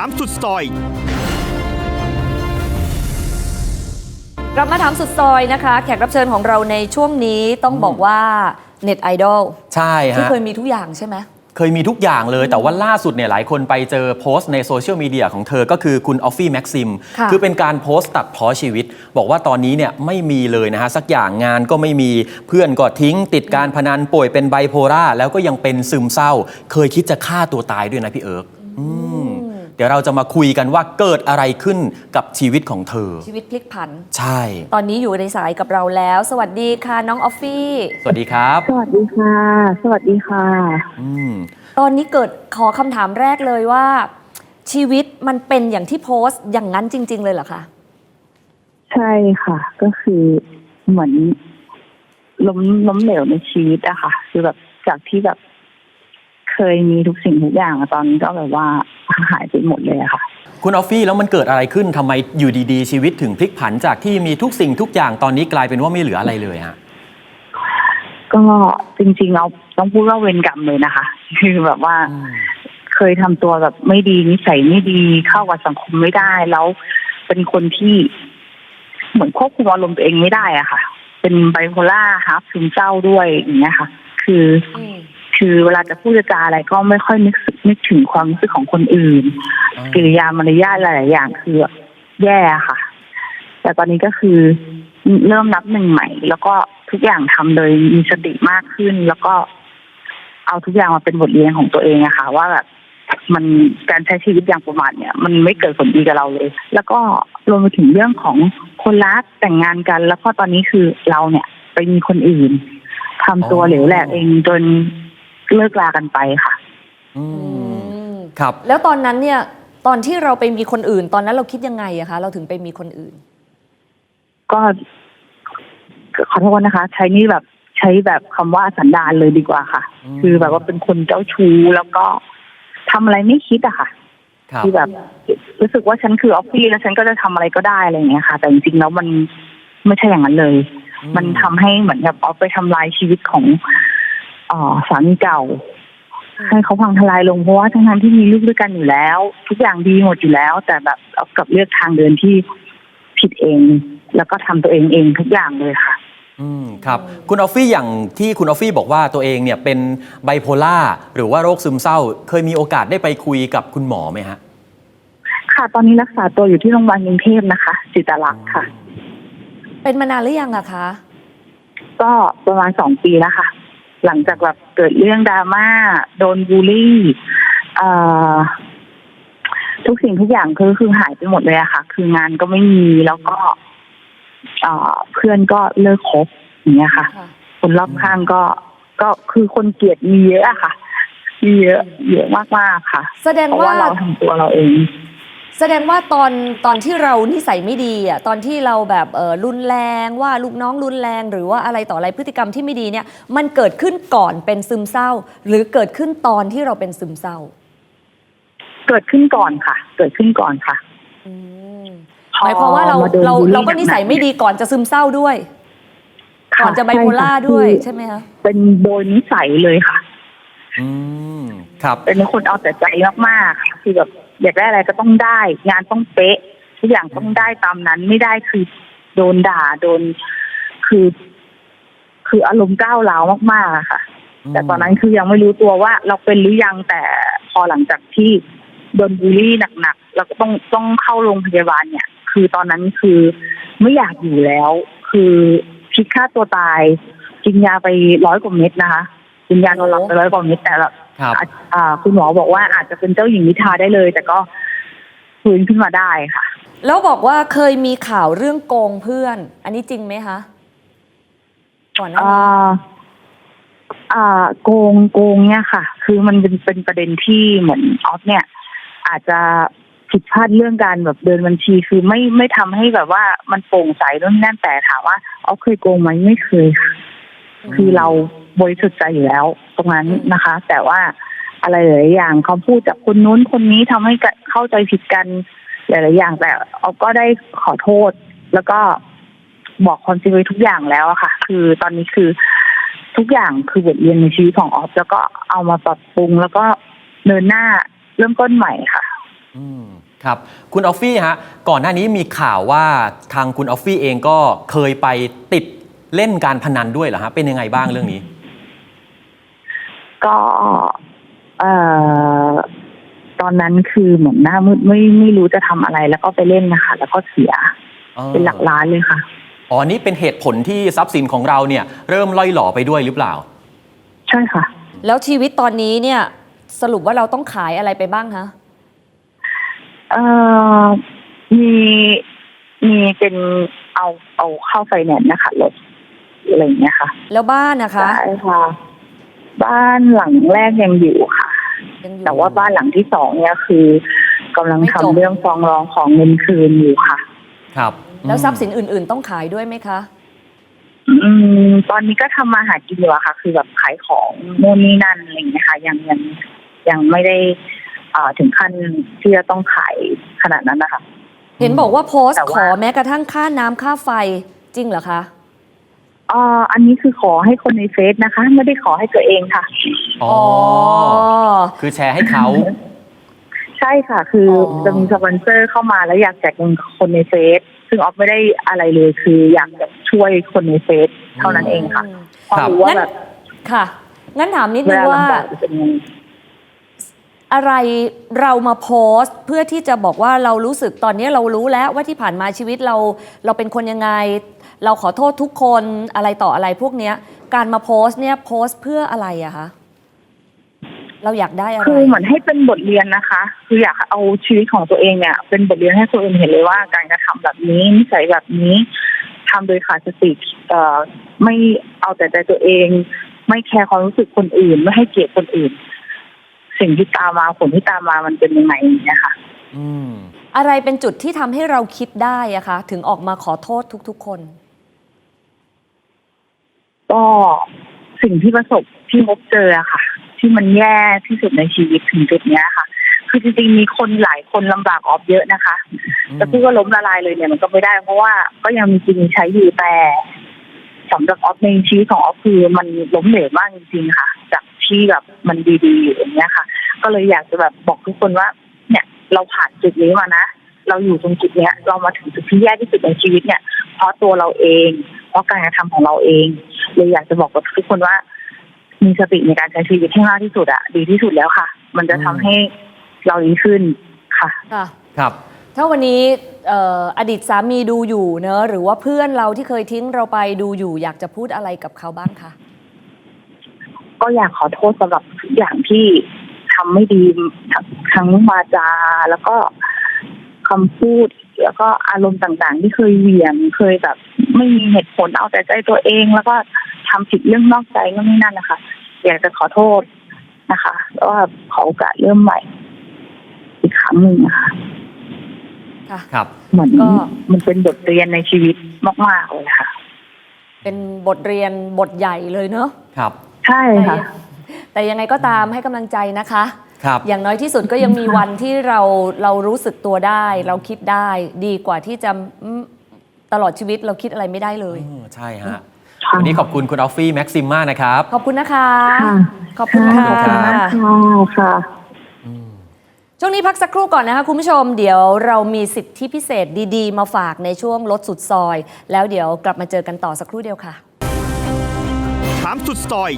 ามสุดซอย กลับมาถามสุดซอยนะคะ แขกรับเชิญของเราในช่วงนี้ต้องบอกว่าเน็ตไอดอลใช่ที่ฮะ เคยมีทุกอย่างใช่ไหม เคยมีทุกอย่างเลย แต่ว่าล่าสุดเนี่ยหลายคนไปเจอโพสต์ในโซเชียลมีเดียของเธอก็คือคุณออฟฟี่แม็กซิมค่ะคือเป็นการโพสต์ตัดเพ้อชีวิต บอกว่าตอนนี้เนี่ยไม่มีเลยนะฮะ สักอย่างงานก็ไม่มีเพื่อนก็ทิ้ง ติดการพนันป่วยเป็นไบโพล่าแล้วก็ยังเป็นซึมเศร้า เคยคิดจะฆ่าตัวตายด้วยนะพี่เอิร์กอืมเดี๋ยวเราจะมาคุยกันว่าเกิดอะไรขึ้นกับชีวิตของเธอ ชีวิตพลิกผัน ใช่ ตอนนี้อยู่ในสายกับเราแล้ว สวัสดีค่ะน้องออฟฟี่สวัสดีครับ สวัสดีค่ะ สวัสดีค่ะ อืม ตอนนี้เกิดขอคำถามแรกเลยว่า ชีวิตมันเป็นอย่างที่โพสต์อย่างนั้นจริง ๆ เลยเหรอคะใช่ค่ะ ก็คือเหมือนล้มล้มเหลวในชีวิตอะค่ะ คือแบบจากที่แบบ เคยมีทุกสิ่งทุกอย่างอะตอนนี้ก็แบบว่า หายไปหมดเลยอะค่ะ คุณออฟฟี่แล้วมันเกิดอะไรขึ้นทำไมอยู่ดีๆ ชีวิตถึงพลิกผันจากที่มีทุกสิ่งทุกอย่างตอนนี้กลายเป็นว่าไม่เหลืออะไรเลยฮะก็จริงๆเราต้องพูดว่าเวรกรรมเลยนะคะ คือแบบว่าเคยทำตัวแบบไม่ดีนิสัยไม่ดีเข้ากับสังคมไม่ได้ แล้วเป็นคนที่เหมือนควบคุมอารมณ์ตัวเองไม่ได้อะค่ะ เป็นไบโพล่าฮาร์ฟซึมเศร้าด้วยอย่างเงี้ยค่ะ คืออืม คือเวลาจะพูดจะจาอะไรก็ไม่ค่อยนึกสึกนึกถึงความรู้สึกของคนอื่นอ่ากิริยามารยาทหลายๆอย่างคือแบบแย่ค่ะ แต่ตอนนี้ก็คือเริ่มนับหนึ่งใหม่ แล้วก็ทุกอย่างทำโดยมีสติมากขึ้น แล้วก็เอาทุกอย่างมาเป็นบทเรียนของตัวเองอะค่ะ ว่าแบบมันการใช้ชีวิตอย่างประมาทเนี่ย มันไม่เกิดผลดีกับเราเลย แล้วก็รวมไปถึงเรื่องของคนรักแต่งงานกัน แล้วก็ตอนนี้คือเราเนี่ยไปมีคนอื่นทำตัวอ๋อเหลวแหลกเองจน เลิกลากันไปค่ะ อือืมมครับ แล้วตอนนั้นเนี่ย ตอนที่เราไปมีคนอื่น ตอนนั้นเราคิดยังไงอะคะ เราถึงไปมีคนอื่น ก็ขอโทษนะคะ ใช้นี่แบบใช้แบบคำว่าสันดานเลยดีกว่าค่ะ อืม คือแบบว่าเป็นคนเจ้าชู้แล้วก็ทำอะไรไม่คิดอะค่ะ ครับ ที่แบบรู้สึกว่าฉันคือออฟฟี่แล้วฉันก็จะทำอะไรก็ได้อะไรอย่างเงี้ยค่ะ แต่จริงๆแล้วมันไม่ใช่อย่างนั้นเลย อืม มันทำให้เหมือนกับออฟไปทำลายชีวิตของเอ่อสามีเก่าอืมให้เขาพังทลายลงเพราะว่าทั้งนั้นที่มีลูกด้วยกันอยู่แล้ว ทุกอย่างดีหมดอยู่แล้ว แต่แบบเอากลับเลือกทางเดินที่ผิดเอง แล้วก็ทำตัวเองเองทุกอย่างเลยค่ะ อืมครับ คุณออฟฟี่อย่างที่คุณออฟฟี่บอกว่าตัวเองเนี่ยเป็นไบโพล่าหรือว่าโรคซึมเศร้า เคยมีโอกาสได้ไปคุยกับคุณหมอไหมฮะค่ะตอนนี้รักษาตัวอยู่ที่โรงพยาบาลกรุงเทพนะคะ จิตรลักษณ์ค่ะ เป็นมานานหรือยังอะคะก็ประมาณสองปีแล้วค่ะ หลังจากแบบเกิดเรื่องดราม่าโดนบูลลี่เอ่อทุกสิ่งทุกอย่างคือคือหายไปหมดเลยอะค่ะ คืองานก็ไม่มีแล้วก็เอ่อเพื่อนก็เลิกคบอย่างเงี้ยค่ะค่ะ คนรอบข้างก็ก็คือคนเกลียดมีเยอะอะค่ะมีเยอะเยอะมากๆค่ะ แสดงเพราะว่าว่าเราทำตัวเราเอง แสดงว่าตอนตอนที่เรานิสัยไม่ดีอะตอนที่เราแบบเออรุนแรงว่าลูกน้องรุนแรง หรือว่าอะไรต่ออะไรพฤติกรรมที่ไม่ดีเนี่ย มันเกิดขึ้นก่อนเป็นซึมเศร้า หรือเกิดขึ้นตอนที่เราเป็นซึมเศร้า เกิดขึ้นก่อนค่ะ เกิดขึ้นก่อนค่ะอืมหมายความว่าเราพอโดนเราบูลลี่เราก็นิสัยไม่ดีก่อนจะซึมเศร้าด้วยค่ก่อนจะไบโพล่าใช่ค่ด้วยคือใช่ไหมคะเป็นโดยนิสัยเลยค่ะ อืมครับ เป็นคนเอาแต่ใจมากๆค่ะคือแบบ อยากได้อะไรก็ต้องได้ งานต้องเป๊ะทุกอย่างต้องได้ตามนั้น ไม่ได้คือโดนด่าโดน คือ คืออารมณ์ก้าวร้าวมากๆอะค่ะ แต่ตอนนั้นคือยังไม่รู้ตัวว่า เราเป็นหรือยังแต่พอหลังจากที่โดนบูลลี่หนักๆแล้วก็ต้องต้องเข้าโรงพยาบาลเนี่ย คือตอนนั้นคือไม่อยากอยู่แล้ว คือคิดฆ่าตัวตาย กินยาไปร้อยกว่าเม็ดนะคะกินยานอนหลับไปร้อยกว่าเม็ดแต่ละ ครับอะอ่าคุณหมอบอกว่าอาจจะเป็นเจ้าหญิงนิทราได้เลย แต่ก็ฟื้นขึ้นมาได้ค่ะ แล้วบอกว่าเคยมีข่าวเรื่องโกงเพื่อน อันนี้จริงไหมคะก่อนหน้าอ่นี้าอ่าโกงโกงเนี่ยค่ะ คือมันเป็นเป็นประเด็นที่เหมือนออฟเนี่ย อาจจะผิดพลาดเรื่องการแบบเดินบัญชีคือไม่ไม่ทำให้แบบว่ามันโปร่งใสนู่นนนั่นแต่ถามว่าออฟเคยโกงไหมไม่เคยค่ะคือเรา บริสุทธิ์ใจอยู่แล้ว ตรงนั้นนะคะ แต่ว่าอะไรหลายอย่างคำพูดจากคนนู้นคนนี้ทำให้เข้าใจผิดกันหลายๆอย่าง แต่ออฟก็ได้ขอโทษ แล้วก็บอกความจริงไว้ทุกอย่างแล้วอะค่ะ คือตอนนี้คือทุกอย่างคือบทเรียนในชีวิตของออฟแล้วก็เอามาปรับปรุง แล้วก็เดินหน้าเริ่มต้นใหม่ค่ะ อืมครับ คุณออฟฟี่ฮะ ก่อนหน้านี้มีข่าวว่าทางคุณออฟฟี่เองก็เคยไปติดเล่นการพนันด้วยเหรอฮะเป็นยังไงบ้างเรื่องนี้ ก็เอ่อตอนนั้นคือเหมือนหน้ามืดไม่ไม่รู้จะทำอะไร แล้วก็ไปเล่นนะคะแล้วก็เสียเป็นหลักล้านเลยค่ะอ๋อนี่เป็นเหตุผลที่ทรัพย์สินของเราเนี่ย เริ่มล่อยหล่อไปด้วยหรือเปล่า ใช่ค่ะ แล้วชีวิตตอนนี้เนี่ย สรุปว่าเราต้องขายอะไรไปบ้างคะเอ่อมีมีเป็นเอาเอาเข้าไฟแนนซ์นะคะรถอะไรอย่างเงี้ยค่ะ แล้วบ้านนะคะใช่ค่ะ บ้านหลังแรกยังอยู่ค่ะ ยังอยู่แต่ว่าบ้านหลังที่สองเนี่ยคือกำลังไม่ทำจบเรื่องฟ้องร้องของเงินคืนอยู่ค่ะ ครับแล้วทรัพย์อืมสินอื่น ๆ ต้องขายด้วยไหมคะ อืม ตอนนี้ก็ทำมาหากินอยู่อะค่ะ คือแบบขายของโน่นนี่นั่นอะไรอย่างเงี้ยค่ะ ยังยังยังไม่ได้เอ่อถึงขั้นที่จะต้องขายขนาดนั้นนะคะ เห็นบอกว่าโพสต์แต่ขว่า อแม้กระทั่งค่าน้ำค่าไฟจริงเหรอคะเอ่ออันนี้คือขอให้คนในเฟซนะคะ ไม่ได้ขอให้ตัวเองค่ะ อ๋อ คือแชร์ให้เขา ใช่ค่ะ คือออ จะมีสปอนเซอร์เข้ามาแล้วอยากแจกเงินคนในเฟซซึ่งออฟไม่ได้อะไรเลยคืออยากจะช่วยคนในเฟซเท่านั้นเองค่ะอืมเพราะครับรู้ว่างั้นแบบค่ะ งั้นถามนิดเวนึงลาว่า ลำบากจะเป็นยังไง อะไรเรามาโพสต์เพื่อที่จะบอกว่าเรารู้สึกตอนนี้เรารู้แล้วว่าที่ผ่านมาชีวิตเราเราเป็นคนยังไง เราขอโทษทุกคนอะไรต่ออะไรพวกเนี้ย การมาโพสต์เนี่ยโพสต์เพื่ออะไรอะคะเราอยากได้อะไรคือเหมือนให้เป็นบทเรียนนะคะ คืออยากเอาชีวิตของตัวเองเนี่ย เป็นบทเรียนให้คนอื่นเห็นเลยว่าการกระทำแบบนี้นิสัยแบบนี้ทำโดยขาดสติเอ่อไม่เอาแต่ใจตัวเอง ไม่แคร์ความรู้สึกคนอื่น ไม่ให้เกียรติคนอื่น สิ่งที่ตามมาผลที่ตามมามันเป็นยังไงอย่างเงี้ยค่ะ อืมอะไรเป็นจุดที่ทำให้เราคิดได้อะคะ ถึงออกมาขอโทษทุก ๆ คน ก็สิ่งที่ประสบที่พบเจอค่ะ ที่มันแย่ที่สุดในชีวิตถึงจุดเนี้ยค่ะ คือจริงๆมีคนหลายคนลำบากออฟเยอะนะคะจะพูดว่าล้มละลายเลยเนี่ยมันก็ไม่ได้ เพราะว่าก็ยังมีกินใช้อยู่แต่สำหรับออฟในชีวิตของออฟคือมันล้มเหลวมากจริงๆค่ะ จากที่แบบมันดีๆอยู่อย่างเงี้ยค่ะ ก็เลยอยากจะแบบบอกทุกคนว่า เนี่ย เราผ่านจุดนี้มานะเราอยู่ตรงจุดเนี้ย เรามาถึงจุดที่แย่ที่สุดในชีวิตเนี่ย เพราะตัวเราเอง เพราะการกระทำของเราเอง เลยอยากจะบอกกับทุกคนว่า มีสติในการใช้ชีวิตให้มากที่สุดอะดีที่สุดแล้วค่ะ มันจะทำให้เราดีขึ้นค่ะ ค่ะ ครับ ถ้าวันนี้เอ่ออดีตสามีดูอยู่เนอะหรือว่าเพื่อนเราที่เคยทิ้งเราไปดูอยู่ อยากจะพูดอะไรกับเขาบ้างคะ ก็อยากขอโทษสำหรับทุกอย่างที่ทำไม่ดีทั้งทั้งวาจาแล้วก็คำพูด แล้วก็อารมณ์ต่างๆ ที่เคยเหวี่ยงเคยแบบไม่มีเหตุผลเอาแต่ใจตัวเอง แล้วก็ทำผิดเรื่องนอกใจก็ไม่นั่นนะคะ อยากจะขอโทษนะคะแล้วก็ขอโอกาสเริ่มใหม่ อีกครั้งหนึ่งนะคะค่ะครับเหมือนก็มันเป็นบทเรียนในชีวิตมากๆเลยค่ะ เป็นบทเรียนบทใหญ่เลยเนอะครับ ใช่ค่ะ แต่แต่ยังไงก็ตามให้กำลังใจนะคะ ครับอย่างน้อยที่สุดก็ยังมีวันที่เราเรารู้สึกตัวได้ เราคิดได้ดีกว่าที่จะอืมตลอดชีวิตเราคิดอะไรไม่ได้เลย เออใช่ฮะ ค่ะวันนี้ขอบคุณคุณออฟฟี่แม็กซิมมากนะครับ ขอบคุณนะคะ ค่ะ ขอบคุณค่ะ ขอบคุณครับ ค่ะค่ะช่วงนี้พักสักครู่ก่อนนะคะคุณผู้ชมเดี๋ยวเรามีสิทธิพิเศษดีๆ มาฝากในช่วงลดสุดซอย แล้วเดี๋ยวกลับมาเจอกันต่อสักครู่เดียวค่ะ ถามสุดซอย